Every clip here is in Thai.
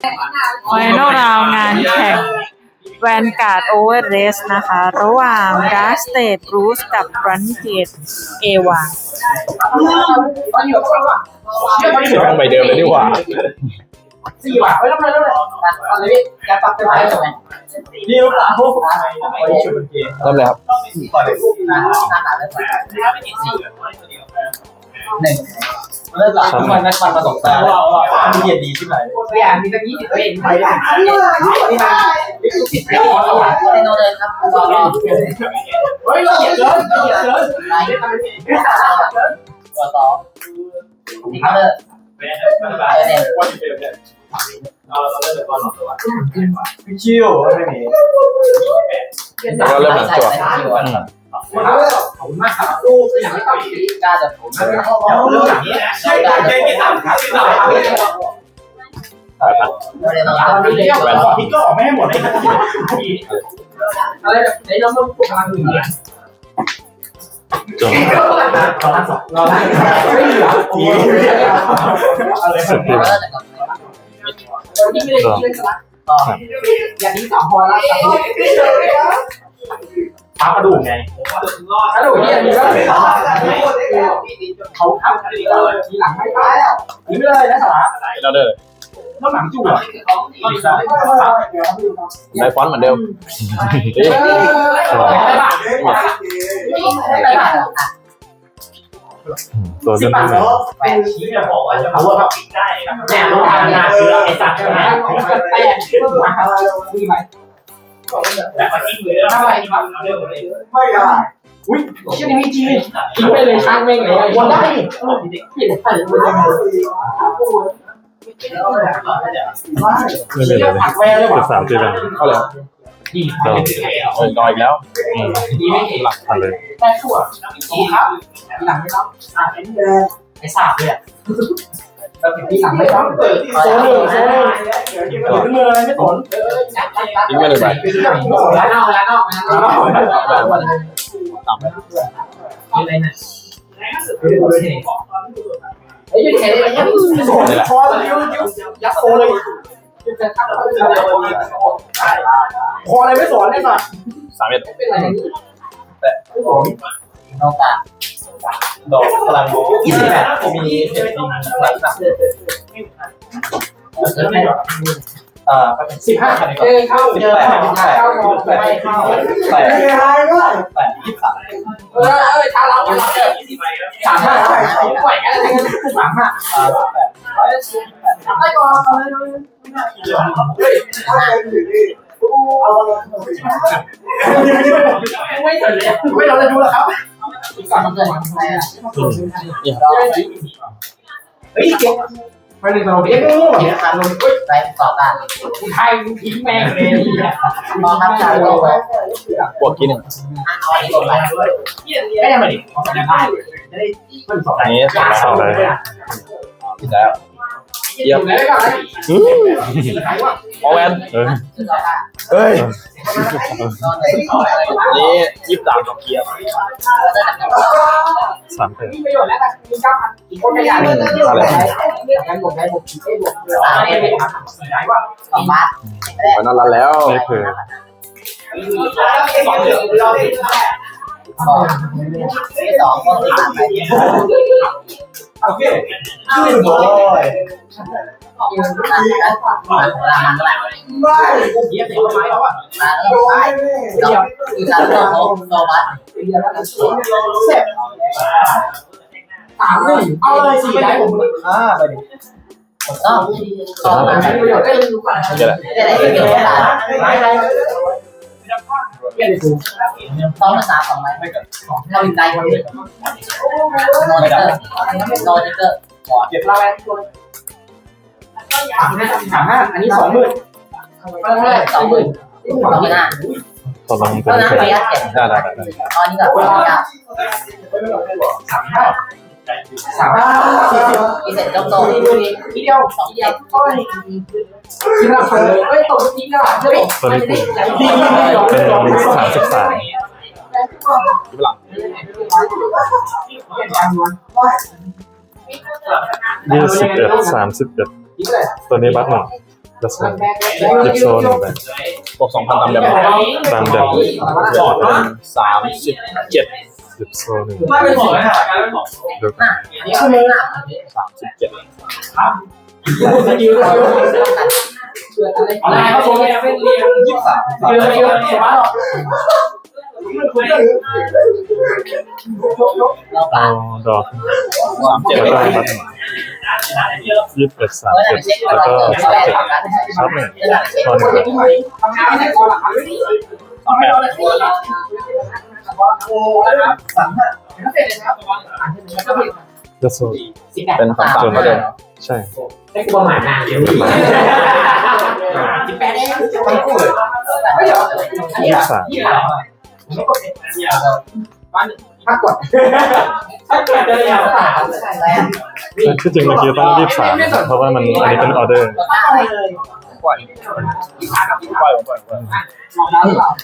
ไฟนอลราวงานแข่งแวนการ์ดโอเวอร์เรสนะคะ ระหว่างดาร์ s สเต e บรูซกับรันเกตเอวาต้องไปเดิมเลยนี่หว่าสี่บาทเฮ้ยแล้วมันแล้วมันอะไรพี่แกปักเป็นไรถูกไหมนี่ลูกหลานพวกไว้ชุดเกมเริ่มเลยครับต่อยลูกนะหน้าตาเริ่มไป หนึ่งเริ่มหลังมันนักมันมาสองตามันเกียรดีใช่ไหมพยายามมีตั้งยี่สิบเป็นไปได้นี่มันสิบปีในโนเลยครับรอรอเฮ้ยเกียรเกินเกียรเกินไรตัวต่อนี่เขาเลยเนี่ยชิวไม่มีแล้วก็เริ่มหลังจั่ว ขอบคุณมากครับลูกอย่างไม่ต้องกล้าจะผมเรื่องอย่างนี้ใช่การจะผมครับไม่ต้องการไม่ได้แหวนขอพิกก็ออกไม่ให้หมดเลยอะไรแบบไหนเราต้องพลังหนึ่งเนี่ยจั่วตอนสองเราไม่เหลือทีอะไรสุดที่เราจะกลับเราที่ไม่ได้กินเลยต่ออย่างนี้สองพอแล้ว พักกระดูกไงกระดูกนี่อย่างนี้ก็เขาทำทีหลังไม่ตายแล้วทีไม่เลยนะสาระเราเด้อแล้วหนังจู่ได้ฟอนต์เหมือนเดิมเฮ้ยตัวสิเริ่บมบาต้ทนแล้วเป็นชี้จะบอกว่าจะพูดแบบปิดได้แน่รู้ทางนาคือไอ้สัตว์ใช่ไหมแต่มาทำอะไรดีไหม แต่มันทิ้งเลยทำไมครับเรื่อะไม่ได้อุ้ยชื่อนี้จริงทิ้งไปเลยช่างแม่งเลยวนได้เปลี่ยนไปเลยไม่เป็นไรเลยผักแวร์เลยเกืว่ะอบสามทีแล้วเข้าเลยดีเออต่ออีกแล้วอืมดีไม่เห็นหลักพันเลยแป้งถั่วครับหลังไม่ต้องไอ้สาบเลย ที่หลังไม่ต้องเปิดโซ่หนึ่งโซ่หนึ่งถึงมือเลยไม่สนทิ้งไปหนึ่งใบร้านนอกร้านนอกร้านนอกสามใบอะไรนะเฮ้ยยูเทเลยไม่สนคอเลยยัดโซ่เลยคออะไรไม่สนได้ป่ะสามเอ็ดเป็นอะไรแต่ผมนอกจาก ดอกพลังยี่สิบแปดมีเห็ดดินหลายสัตว์อ่าสิบห้าคันเจอเข้าเจอเข้าเข้าไม่เข้าแปดแปดยี่สิบสามเออเออถ้าเราสามห้าผมปล่อยกันเลยสามห้าอ่าแปดไอ้ก่อนไม่สนเลยไม่เราจะดูแล้วครับ สามเกินอะไรอะเฮ้ยเก่งไม่ได้เราเด็กงูเนี่ยขาดลงไปต่อตาไทยทิ้งแม่งเลยมองครับชาวโลกบวกกี่หนึ่งเอาอันนี้ลงไปไม่ได้มาดิได้ได้มันสองอันนี้สามสองเลยผิดแล้ว เยี่ยมเลยก่อนมอแวนเฮ้ยนี่ยี่สิบสามดอกเกียร์สามเประโยชน์แล้วมีเก้าพันอีกคนขยันงั้นบวกได้บวกได้บวกสามได้ไหมครับสี่ได้ว่าสองบาทไปนอนแล้วไม่เผื่อ สองเดือนเราได้สองสองก็สี่ไปโอเคชื่อโอ้ยยืนนาแล้วมันมันแหละเยี่ยมเสียงไม้เขาอะมาเออไปเดี๋ยวคือการโตโตบัสเดี๋ยวแล้วกันเสร็จสามหนึ่งเอาเลยสี่ได้ผมอ่าไปดิต้องต่อมาไม่ประโยชน์ก็ยังดูก่อนเดี๋ยวแหละจะได้ประโยชน์ได้ ไม่ได้ต้องมาสามสองไหมเราอีกใจคนนี้โนเตอร์โนเตอร์เก็บลาแวนตัวสามห้าสามห้าอันนี้สองหมื่นก็เท่าไหร่สองหมื่นสองหมื่นห้าตอนลงก็ตัวนั้นี้นเพลเรียกเจ็ดได้ได้ได้ตอนนี้กับคนเก้สามห้า สามห้าสี่สิบอีเสร็จจบโตทีเดียวสองเดียวก็เลยคิดว่าคนเลยเฮ้ยตกทีก็ใช่ไหมตัวนี้เป็นสามสิบสามยี่สิบหลังยี่สิบเอ็ดสามสิบเอ็ดตัวนี้บัตหนึ่งจะโซนหยิบโซนหนึ่งใบบวกสองพันตามเดิมตามเดิมสามสิบเจ็ด หยิบโซนหนึ่งไม่เป็นขอไหมอะเดี๋ยวนี่คือมึงอะสามสิบเจ็ดครับสกิลเราอะไรเขาบอกว่าเป็นเรียนยี่สิบสามเรียนเรียนเรียนว่าหรอเอาดอกแล้วก็บัตหนึ่งยี่สิบเอ็ดสามเจ็ดแล้วก็สามเจ็ดชาร์จหนึ่งโซนหนึ่ง ใบบสามแปดสามห้าเสร็จเลยครับจะโซนเป็นสามสามเท่าเดิมใช่ได้กูประมาณนานเดี๋ยวนี้สิบแปดเองทั้งคู่เลยไม่เหรอยี่สิบสามยี่สิบสามถ้ากดถ้ากดเลยอะที่จริงเมื่อกี้ต้องยี่สิบสามเพราะว่ามันอันนี้เป็นออเดอร์ปล่อยปล่อยปล่อย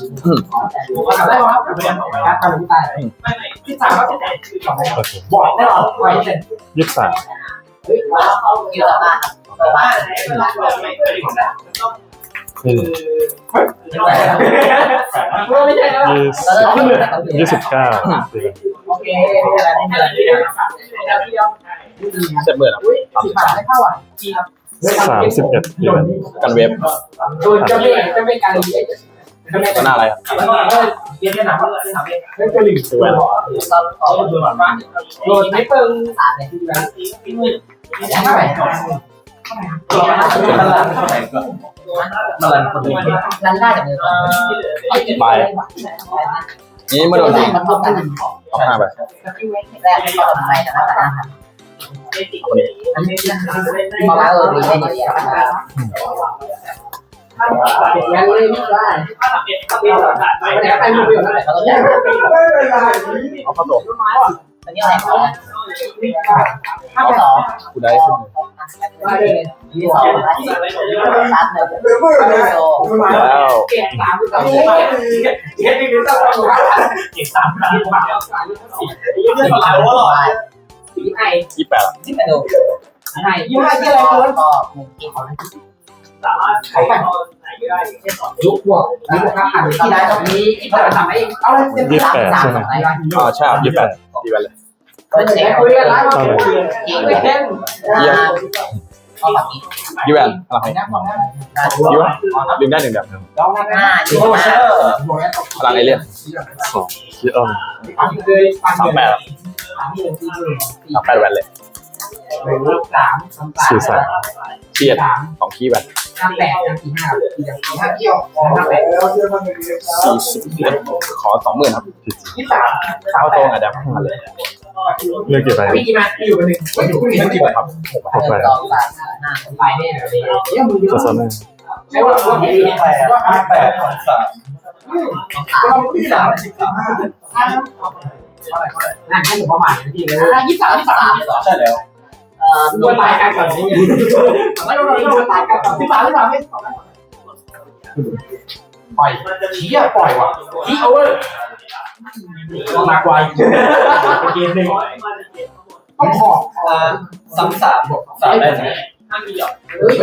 ยได้ครับการทำตายที่สามก็เป็นสองโอเคบอกแน่นอนไว้เสร็จยี่สิบสามเกี่ยวกับบ้านบ้านนี่ไม่ใช่แล้วยี่สิบยี่สิบเก้าตีกันโอเคไม่เป็นไรไม่เป็นไรเจ็ดหมื่นอะสิบบาทไม่เข้าอะจีครับสามสิบเอ็ดตีกันกันเว็บโดนจะไม่จะไม่การเรียง จะไม่ก็น่าอะไรอะเลี้ยงแค่ไหนว่าจะทำเองไม่จะหลีกคือแหวนโดไม่เปิงสามเลยที่ร้านที่มืดที่ไหนมันคนนี้ร้านได้จากเดิมไปนี่มื่อโดนยิงมันต้องการเอาห้าไปแรกก็ทำไปแต่ละแต่ละอันนี้มาเออ ดีไม่ได้ดียังเลยไม่ได้ไม่ได้ไปมือเดียวแต่ก็ต้องแยกเอาเข้าตัวอันนี้อะไรของห้าสองกูได้ขึ้นมาเลยยี่สองซัดเลยโซ่แล้วเก็บสามก็ไม่ได้เก็บไม่รู้ต้องทำอะไรเก็บสามครั้งมาสี่ยี่สิบสามว่าหรอสี่ไอ้ยี่แปดที่กระโดดไอ้ยี่ห้าที่อะไรตัวก็มุมที่เขาสาม ยุบพวกยุบครับอันที่ได้ตรงนี้ที่เราทำให้เอาเลยยี่สิบแปดใช่ไหมอ่าใช่ยี่แปดดีไปเลยเฮ้ยคุยกันไลฟ์มาคุยกันเก่งเลยเล่อาแบบนี้ยี่แวนอะไรนะมองหน้ายี่วะดึงได้หนึ่งแบบหน้าอยู่หน้าพลังไอเลี่ยนสองคิดเอาเคยฟังสามแปดสามแปดแวนเลยสี่สามเชียดสามสองขี้แวน ห้าแปดสี่ห้าสี่ห้าเกี่ยวห้าแปดสี่สิบเอ็ดขอสองหมื่นครับยี่สามเข้าโซ่ไงเดี๋ยวมาเลยเลือกกี่ใบพี่กี่มาอยู่กันหนึ่งอยู่กันหนึ่งกี่ใบครับหกใบหกใบสองสามห้าไปเนี่ยเนี่ยมึงเยจะอะโซนหนึ่งใช่ว่าคนที่แปดว่าห้าแปดสามก็ต้องที่สามสิบสามนั่นแค่หนึ่งประมาณที่เลยยี่สามยี่สามใช่แล้ว เอ่ตายกันก่อนนี่ไม่โดนโดนตายกันก่อนที่สามที่สาไม่ปล่อยชี้อะปล่อยว่ะชี้โอาเวอร์ต้องมากไวเกมหนึ่งต้องขอบสามสามบวกสามได้ไหมเฮ้ย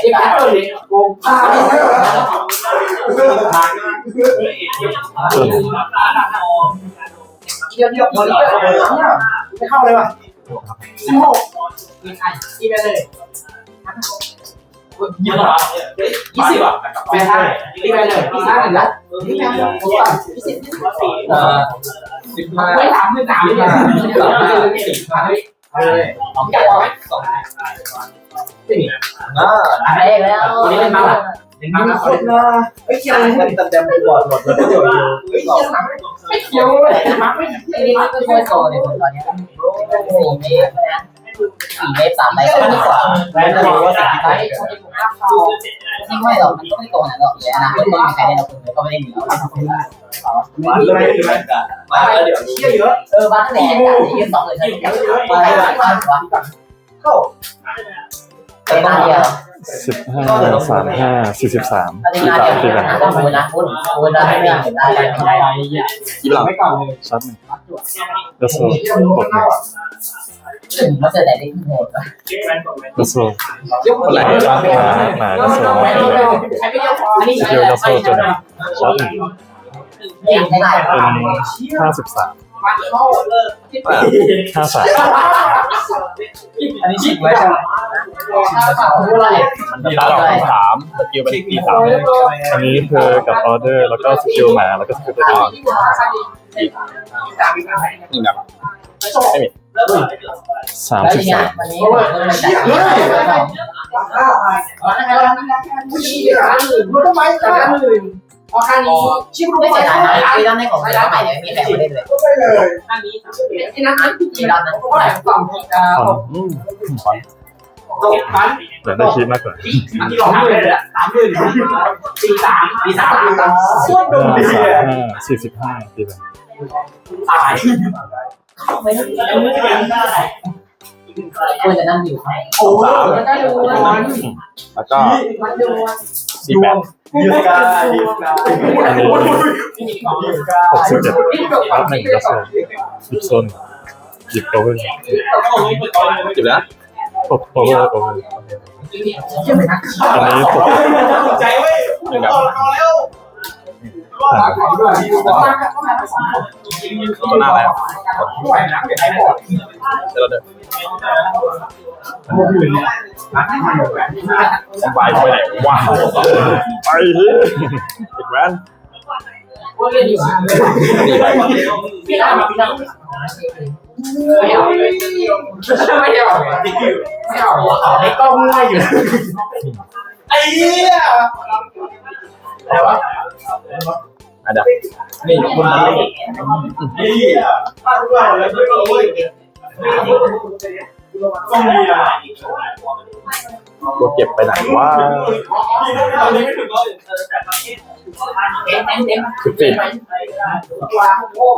ไอ้การตัวนี้โกงผ้าโซนหนึ่งเยี่ยมเยี่ยมเลยไม่เข้าเลยว่ะ สิบหกอีไปเลยยี่สิบอะยี่สิบอะไปได้อีไปเลยพี่สามหนึ่งละนี่แม่ผมก่อนยี่สิบเอ่อสิบห้าไม่ถามไม่ถามไม่ถามไม่ถามไม่ถามไม่ถามเลยเอาแก้วไหมสองสี่อ่าอะไรแล้ววันนี้เป็นมาและ เป็นมาละคนละไอ้เขียวมันเต็มเต็มบอดหมดเลยประโยชน์อยู่ไม่เขียวเลยมักไม่ไอ้นี่มันก็ช่วยโตในตอนนี้สี่เมตรนะสี่เมตรสามเมตรสองเมตรกว่าแล้วจะรู้ว่าสิ่งที่ไอ้ได้คนที่ผมห้าเข้าที่ไม่หรอกมันก็ไม่โตนะหรอกเดี๋ยวนะไม่มีใครได้เราคนเดียวก็ไม่ได้หนีเราคนเดียวมาเลยเลยกันมาแล้วเดี๋ยวเชี่ยเยอะเออบ้านแหล่กันที่สองเลยใช่ไหมมาเลยมาบ้านวะเข้าเป็นบ้านเดียว สิบห้าสามห้าสี่สิบสามสี่สามเดีตียวกันนะต้องพูดนะพูดพูดได้ไม่ได้ได้ได้ไม่ได้ยี่หลังไม่ก่อนเลยชาร์จหนึ่งจะโซนบวกหนึ่งถึงมาเจอแต่เด็กโหดวะก็โซ่คนไหนหมาก็โซ่อันนี้สกิลก็โซจนชาร์จหนึ่งเป็นห้าสิบสามห้าสามอันนี้ชิบไว้ใช่ไหม เขาเท่าไหร่ตีสามสามสกิลเป็นตีสามเลยอันนี้คือกับออเดอร์แล้วก็สกิลหมาแล้วก็สกิลตัวเองนี่แบบสามแล้วสิบทีเนี้ยสามวันนี้ผมก็เลยจ่ายเงินไปสองไม่เสียดายนะไอ้ด้านในของไอ้ด้านใหม่เนี่ยมีใครมาเล่นเลยที่ด้านนั้นที่ด้านนั้นคอนอื มคอนอยากได้ชีพมากกว่าที่เราทำเลยอะสามหมื่นสี่สามสี่สามห้าสามห้าสี่สิบห้าตีไปตายควรจะนั่งอยู่สองสามแล้วก็ดูแล้วก็มันดูสี่แปดยืนกายืนกาอันนี้หกสิบเจ็ดรับหนึ่งก็โซ่หยิบโซนหยิบโอเวอร์จิบแล้ว หกโอเวอร์โอเวอร์อันนี้หกใจเว้ยนี่แบบสามตัวหน้าอะไรครับเดี๋ยวเราเดินสบายไปไหนว้าวไปเฮ้ยอีแวนเรียนอยู่นี่ไปพี่ดาพี่ดา ไม่เอาเลยไม่เอาไม่เอาไอ้ก้องง่ายอยู่ไอ้เหี้ยอะไรวะอะเดี๋ยวนี่คุณมาไอ้เหี้ยตั้งว่าแล้วไม่รู้เว้ยต้องมีอะไรตัวเก็บไปไหนวะตอนนี้ไม่ถึงร้อยเอ็มเอ็มเอ็ม สิบสี่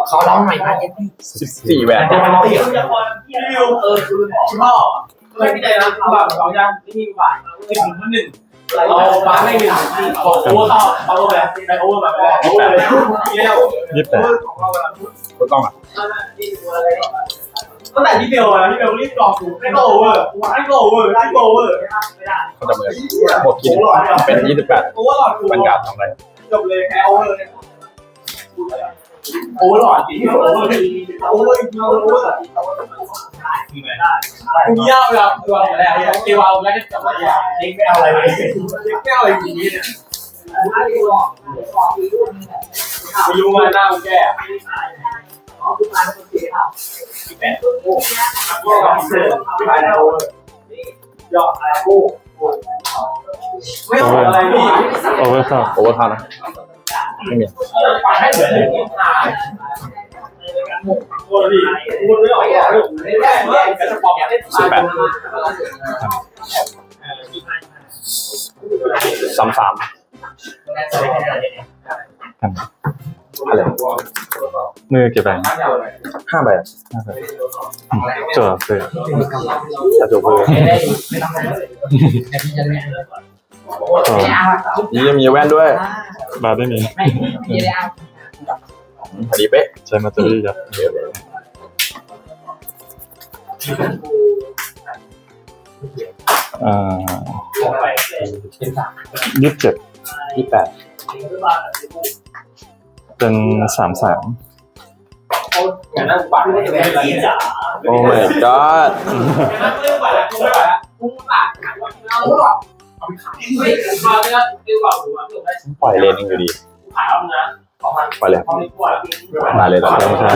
เขาร้องใหม่มาเจ็ดสิบสี่แหวนจะมาเตียงจะพอที่ริวเออคือชอบไม่ได้นะแบบสองอย่างไม่มีฝ่ายหนึ่งหนึ่งเราบ้านไม่หนึ่งโอ้โหเข้าเข้าไปไปโอเวอร์มาไปโอเวอร์แล้วยี่สิบแปดตัวกล้องอะตั้งแต่ที่เบลอะที่เบลรีบกรอกถูกให้ก็โอเวอร์ให้ก็โอเวอร์ให้ก็โอเวอร์เขาจะมือหมดคิดเป็นยี่สิบแปดโอเวอร์หลอดบรรยากาศทำอะไร จบเลยแพ้โอเวอร์โอเวอร์หลอดจริงโอเวอร์โอเวอร์โอเวอร์คุณยาวแล้วตัวอะไรเกวาวแล้วก็จับอะไรเด็กไม่เอาอะไรเลยเด็กไม่เอาอะไรจริงเนี่ยไปยุ่งมาหน้าแกยอดอะไรกู ไม่เอาอะไรนี่โอเวอร์เข้าโอเวอร์คานะไม่มีปให้เหลือหนึ่งโอ้ดีกูไม่ออกเลยไม่ได้ไม่ได้กระป๋องอยากได้สิบแปดสามสามอะไรมือเก็บแบงค์ห้าใบจวบเลยจับจบเลย ไม่ต้องแต่พี่จะเล่นต่อไม่เอานี่ยังมีแว่นด้วยบาร์ได้มีไม่พี่ได้เอาพอดีเป๊ะใช้มาตอรี่ยัดอ่ายี่สิบเจ็ดยี่แปดเป็นสามสามอย่างนั้นปัดไม่ได้เลยจ้ะโอ้ my god อย่างนั้น เรื่องปัดกูไม่ไหวแล้วกูปัดเอาหรอกเอาไปขายเฮ้ยมาแล้วดีกว่ากูอะถูกไหมปล่อยเลนเองอยู่ดีขายเอานะสองพันปล่อยเลยเอาดีกว่ามาเลยตอนนี้ใช่